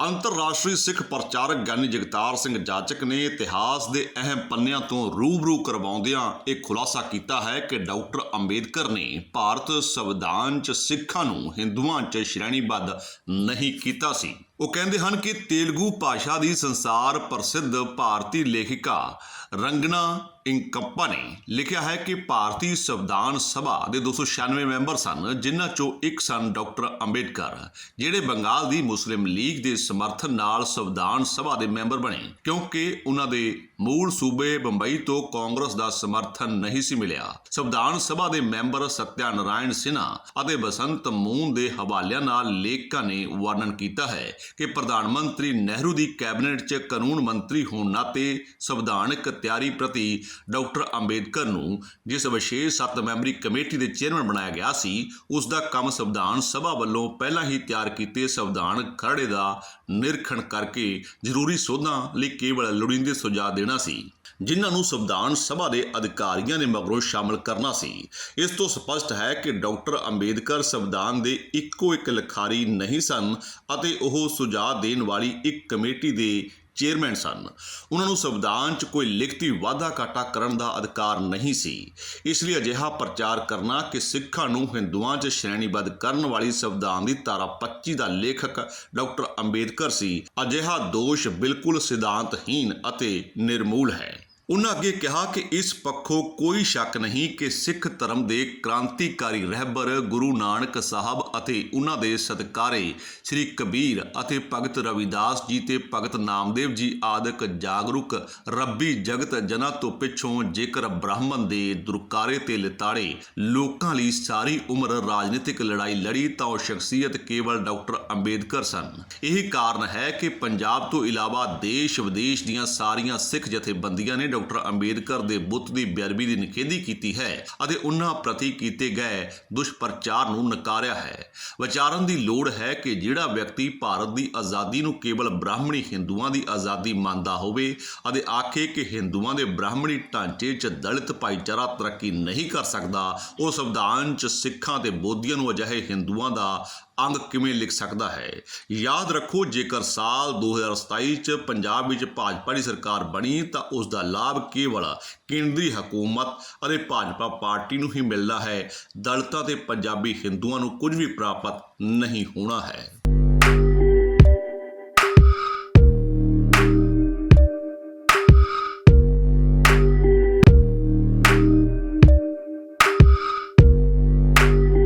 ਅੰਤਰਰਾਸ਼ਟਰੀ ਸਿੱਖ ਪ੍ਰਚਾਰਕ ਗਿਆਨੀ ਜਗਤਾਰ ਸਿੰਘ ਜਾਚਕ ਨੇ ਇਤਿਹਾਸ ਦੇ ਅਹਿਮ ਪੰਨਿਆਂ ਤੋਂ ਰੂਬਰੂ ਕਰਵਾਉਂਦਿਆਂ ਇਹ ਖੁਲਾਸਾ ਕੀਤਾ ਹੈ ਕਿ ਡਾਕਟਰ ਅੰਬੇਦਕਰ ਨੇ ਭਾਰਤ ਸੰਵਿਧਾਨ 'ਚ ਸਿੱਖਾਂ ਨੂੰ ਹਿੰਦੂਆਂ 'ਚ ਸ਼੍ਰੇਣੀਬੱਧ ਨਹੀਂ ਕੀਤਾ ਸੀ। ਉਹ ਕਹਿੰਦੇ ਹਨ ਕਿ ਤੇਲਗੂ ਭਾਸ਼ਾ ਦੀ ਸੰਸਾਰ ਪ੍ਰਸਿੱਧ ਭਾਰਤੀ ਲੇਖਿਕਾ ਰੰਗਨਾ ਇੰਕੰਪਾ ਨੇ ਲਿਖਿਆ ਹੈ ਕਿ ਭਾਰਤੀ ਸੰਵਿਧਾਨ ਸਭਾ ਦੇ 296 ਮੈਂਬਰ ਸਨ, ਜਿਨ੍ਹਾਂ ਚੋਂ ਇੱਕ ਸਨ ਡਾਕਟਰ ਅੰਬੇਡਕਰ, ਜਿਹੜੇ ਬੰਗਾਲ ਦੀ ਮੁਸਲਿਮ ਲੀਗ ਦੇ ਸਮਰਥਨ ਨਾਲ ਸੰਵਿਧਾਨ ਸਭਾ ਦੇ ਮੈਂਬਰ ਬਣੇ, ਕਿਉਂਕਿ ਉਹਨਾਂ ਦੇ ਮੂਲ ਸੂਬੇ ਬੰਬਈ ਤੋਂ ਕਾਂਗਰਸ ਦਾ ਸਮਰਥਨ ਨਹੀਂ ਸੀ ਮਿਲਿਆ। ਸੰਵਿਧਾਨ ਸਭਾ ਦੇ ਮੈਂਬਰ ਸਤਿਆ ਨਾਰਾਇਣ ਸਿਨਹਾ ਅਤੇ ਬਸੰਤ ਮੂਨ ਦੇ ਹਵਾਲਿਆਂ ਨਾਲ ਲੇਖਕਾਂ ਨੇ ਵਰਣਨ ਕੀਤਾ ਹੈ ਕਿ ਪ੍ਰਧਾਨ ਮੰਤਰੀ ਨਹਿਰੂ ਦੀ ਕੈਬਨਿਟ 'ਚ ਕਾਨੂੰਨ ਮੰਤਰੀ ਹੋਣ ਨਾਤੇ ਸੰਵਿਧਾਨਕ ਤਿਆਰੀ ਪ੍ਰਤੀ ਡਾਕਟਰ ਅੰਬੇਦਕਰ ਨੂੰ ਜਿਸ ਵਿਸ਼ੇਸ਼ ਸੱਤ ਮੈਂਬਰੀ ਕਮੇਟੀ ਦੇ ਚੇਅਰਮੈਨ ਬਣਾਇਆ ਗਿਆ ਸੀ, ਉਸ ਦਾ ਕੰਮ ਸੰਵਿਧਾਨ ਸਭਾ ਵੱਲੋਂ ਪਹਿਲਾਂ ਹੀ ਤਿਆਰ ਕੀਤੇ ਸੰਵਿਧਾਨ ਖਰੜੇ ਦਾ ਨਿਰੀਖਣ ਕਰਕੇ ਜ਼ਰੂਰੀ ਸੋਧਾਂ ਲਈ ਕੇਵਲ ਲੋੜੀਂਦੇ ਸੁਝਾਅ ਦੇਣਾ ਸੀ। ਜਿਨ੍ਹਾਂ ਨੂੰ ਸੰਵਿਧਾਨ ਸਭਾ ਦੇ ਅਧਿਕਾਰੀਆਂ ਨੇ ਮਗਰੋਂ ਸ਼ਾਮਲ ਕਰਨਾ ਸੀ। ਇਸ ਤੋਂ ਸਪਸ਼ਟ ਹੈ ਕਿ ਡਾਕਟਰ ਅੰਬੇਦਕਰ ਸੰਵਿਧਾਨ ਦੇ ਇੱਕੋ ਇੱਕ ਲਿਖਾਰੀ ਨਹੀਂ ਸਨ ਅਤੇ ਉਹ ਸੁਝਾਅ ਦੇਣ ਵਾਲੀ ਇੱਕ ਕਮੇਟੀ ਦੇ ਚੇਅਰਮੈਨ ਸਨ। ਉਹਨਾਂ ਨੂੰ ਸੰਵਿਧਾਨ 'ਚ ਕੋਈ ਲਿਖਤੀ ਵਾਅਦਾ ਘਾਟਾ ਕਰਨ ਦਾ ਅਧਿਕਾਰ ਨਹੀਂ ਸੀ। ਇਸ ਲਈ ਅਜਿਹਾ ਪ੍ਰਚਾਰ ਕਰਨਾ ਕਿ ਸਿੱਖਾਂ ਨੂੰ ਹਿੰਦੂਆਂ 'ਚ ਸ਼੍ਰੇਣੀਬੱਧ ਕਰਨ ਵਾਲੀ ਸੰਵਿਧਾਨ ਦੀ ਧਾਰਾ 25 ਦਾ ਲੇਖਕ ਡਾਕਟਰ ਅੰਬੇਦਕਰ ਸੀ। ਅਜਿਹਾ ਦੋਸ਼ ਬਿਲਕੁਲ ਸਿਧਾਂਤਹੀਨ ਅਤੇ ਨਿਰਮੂਲ ਹੈ। ਉਹਨਾਂ ਅੱਗੇ ਕਿਹਾ ਕਿ ਇਸ ਪੱਖੋਂ ਕੋਈ ਸ਼ੱਕ ਨਹੀਂ ਕਿ ਸਿੱਖ ਧਰਮ ਦੇ ਕ੍ਰਾਂਤੀਕਾਰੀ ਰਹਿਬਰ ਗੁਰੂ ਨਾਨਕ ਸਾਹਿਬ ਅਤੇ ਉਹਨਾਂ ਦੇ ਸਤਿਕਾਰੇ ਸ੍ਰੀ ਕਬੀਰ ਅਤੇ ਭਗਤ ਰਵਿਦਾਸ ਜੀ ਤੇ ਭਗਤ ਨਾਮਦੇਵ ਜੀ ਆਦਿਕ ਜਾਗਰੂਕ ਰੱਬੀ ਜਗਤ ਜਨਾਂ ਤੋਂ ਪਿੱਛੋਂ ਜੇਕਰ ਬ੍ਰਾਹਮਣ ਦੇ ਦੁਰਕਾਰੇ ਤੇ ਲਿਤਾੜੇ ਲੋਕਾਂ ਲਈ ਸਾਰੀ ਉਮਰ ਰਾਜਨੀਤਿਕ ਲੜਾਈ ਲੜੀ ਤਾਂ ਉਹ ਸ਼ਖਸੀਅਤ ਕੇਵਲ ਡਾਕਟਰ ਅੰਬੇਦਕਰ ਸਨ। ਇਹ ਕਾਰਨ ਹੈ ਕਿ ਪੰਜਾਬ ਤੋਂ ਇਲਾਵਾ ਦੇਸ਼ ਵਿਦੇਸ਼ ਦੀਆਂ ਸਾਰੀਆਂ ਸਿੱਖ ਜਥੇਬੰਦੀਆਂ ਨੇ ਡਾਕਟਰ ਅੰਬੇਦਕਰ ਦੇ ਬੁੱਤ ਦੀ ਬੇਅਦਬੀ ਦੀ ਨਿਖੇਧੀ ਕੀਤੀ ਹੈ ਅਤੇ ਉਹਨਾਂ ਪ੍ਰਤੀ ਕੀਤੇ ਗਏ ਦੁਸ਼ਪ੍ਰਚਾਰ ਨੂੰ ਨਕਾਰਿਆ ਹੈ। ਵਿਚਾਰਨ ਦੀ ਲੋੜ ਹੈ ਕਿ ਜਿਹੜਾ ਵਿਅਕਤੀ ਭਾਰਤ ਦੀ ਆਜ਼ਾਦੀ ਨੂੰ ਕੇਵਲ ਬ੍ਰਾਹਮਣੀ ਹਿੰਦੂਆਂ ਦੀ ਆਜ਼ਾਦੀ ਮੰਨਦਾ ਹੋਵੇ ਅਤੇ ਆਖੇ ਕਿ ਹਿੰਦੂਆਂ ਦੇ ਬ੍ਰਾਹਮਣੀ ਢਾਂਚੇ 'ਚ ਦਲਿਤ ਭਾਈਚਾਰਾ ਤਰੱਕੀ ਨਹੀਂ ਕਰ ਸਕਦਾ, ਉਹ ਸੰਵਿਧਾਨ 'ਚ ਸਿੱਖਾਂ ਤੇ ਬੋਧੀਆਂ ਨੂੰ ਅਜਿਹੇ ਹਿੰਦੂਆਂ ਦਾ ਅੰਗ ਕਿਵੇਂ ਲਿਖ ਸਕਦਾ ਹੈ? ਯਾਦ ਰੱਖੋ, ਜੇਕਰ ਸਾਲ 2027 ਚ ਪੰਜਾਬ ਵਿੱਚ ਭਾਜਪਾ ਦੀ ਸਰਕਾਰ ਬਣੀ, ਤਾਂ ਉਸ ਦਾ ਲਾਭ ਕੇਵਲ ਕੇਂਦਰੀ ਹਕੂਮਤ ਅਤੇ ਭਾਜਪਾ ਪਾਰਟੀ ਨੂੰ ਹੀ ਮਿਲਦਾ ਹੈ। ਦਲਿਤਾਂ ਤੇ ਪੰਜਾਬੀ ਹਿੰਦੂਆਂ ਨੂੰ ਕੁਝ ਵੀ ਪ੍ਰਾਪਤ ਨਹੀਂ ਹੋਣਾ ਹੈ।